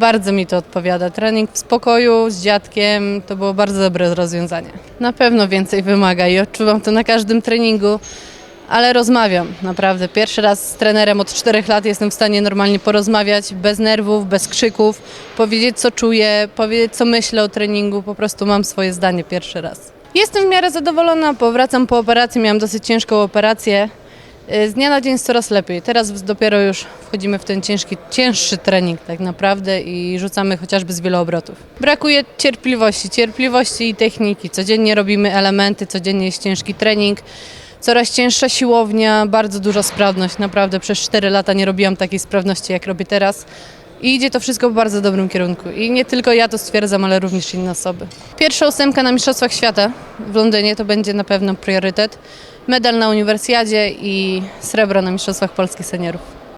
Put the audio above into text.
Bardzo mi to odpowiada. Trening w spokoju z dziadkiem to było bardzo dobre rozwiązanie. Na pewno więcej wymaga i odczuwam to na każdym treningu, ale rozmawiam naprawdę. Pierwszy raz z trenerem od czterech lat jestem w stanie normalnie porozmawiać, bez nerwów, bez krzyków, powiedzieć co czuję, powiedzieć co myślę o treningu, po prostu mam swoje zdanie pierwszy raz. Jestem w miarę zadowolona, powracam po operacji, miałam dosyć ciężką operację. Y, Z dnia na dzień jest coraz lepiej. Teraz dopiero już wchodzimy w ten ciężki, cięższy trening tak naprawdę i rzucamy chociażby z wieloobrotów. Brakuje cierpliwości, cierpliwości i techniki. Codziennie robimy elementy, codziennie jest ciężki trening. Coraz cięższa siłownia, bardzo duża sprawność. Naprawdę przez 4 lata nie robiłam takiej sprawności, jak robię teraz. I idzie to wszystko w bardzo dobrym kierunku. I nie tylko ja to stwierdzam, ale również inne osoby. Pierwsza ósemka na Mistrzostwach Świata w Londynie to będzie na pewno priorytet. Medal na Uniwersjadzie i srebro na Mistrzostwach Polskich Seniorów.